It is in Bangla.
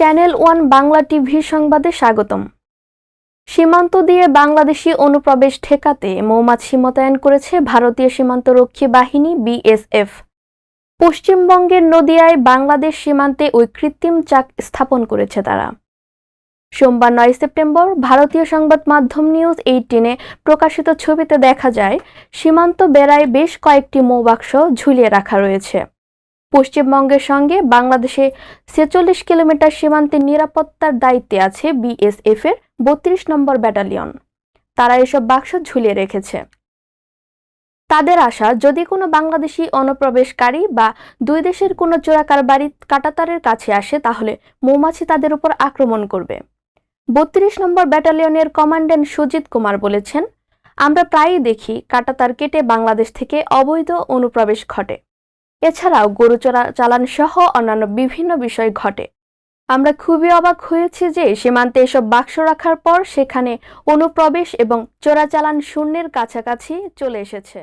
চ্যানেল ওয়ান বাংলা টিভি সংবাদে স্বাগতম। সীমান্ত দিয়ে বাংলাদেশি অনুপ্রবেশ ঠেকাতে মৌমাছি মোতায়েন করেছে ভারতীয় সীমান্তরক্ষী বাহিনী বিএসএফ। পশ্চিমবঙ্গের নদিয়ায় বাংলাদেশ সীমান্তে ওই কৃত্রিম চাক স্থাপন করেছে তারা। সোমবার নয় সেপ্টেম্বর ভারতীয় সংবাদ মাধ্যম নিউজ এইটিনে প্রকাশিত ছবিতে দেখা যায়, সীমান্ত বেড়ায় বেশ কয়েকটি মৌবাক্স ঝুলিয়ে রাখা রয়েছে। পশ্চিমবঙ্গের সঙ্গে বাংলাদেশে ছেচল্লিশ কিলোমিটার সীমান্তের নিরাপত্তার দায়িত্বে আছে বিএসএফ এর বত্রিশ নম্বর ব্যাটালিয়ন। তারা এসব বাক্স ঝুলিয়ে রেখেছে। তাদের আশা, যদি কোনো বাংলাদেশি অনুপ্রবেশকারী বা দুই দেশের কোনো চোরাকার বাড়ি কাটাতারের কাছে আসে, তাহলে মৌমাছি তাদের উপর আক্রমণ করবে। বত্রিশ নম্বর ব্যাটালিয়নের কমান্ড্যান্ট সুজিত কুমার বলেছেন, আমরা প্রায়ই দেখি কাটাতার কেটে বাংলাদেশ থেকে অবৈধ অনুপ্রবেশ ঘটে। এছাড়াও গরু চালান সহ অন্যান্য বিভিন্ন বিষয় ঘটে। আমরা খুবই অবাক হয়েছি যে সীমান্তে এসব বাক্স রাখার পর সেখানে অনুপ্রবেশ এবং চোরাচালান শূন্যের কাছাকাছি চলে এসেছে।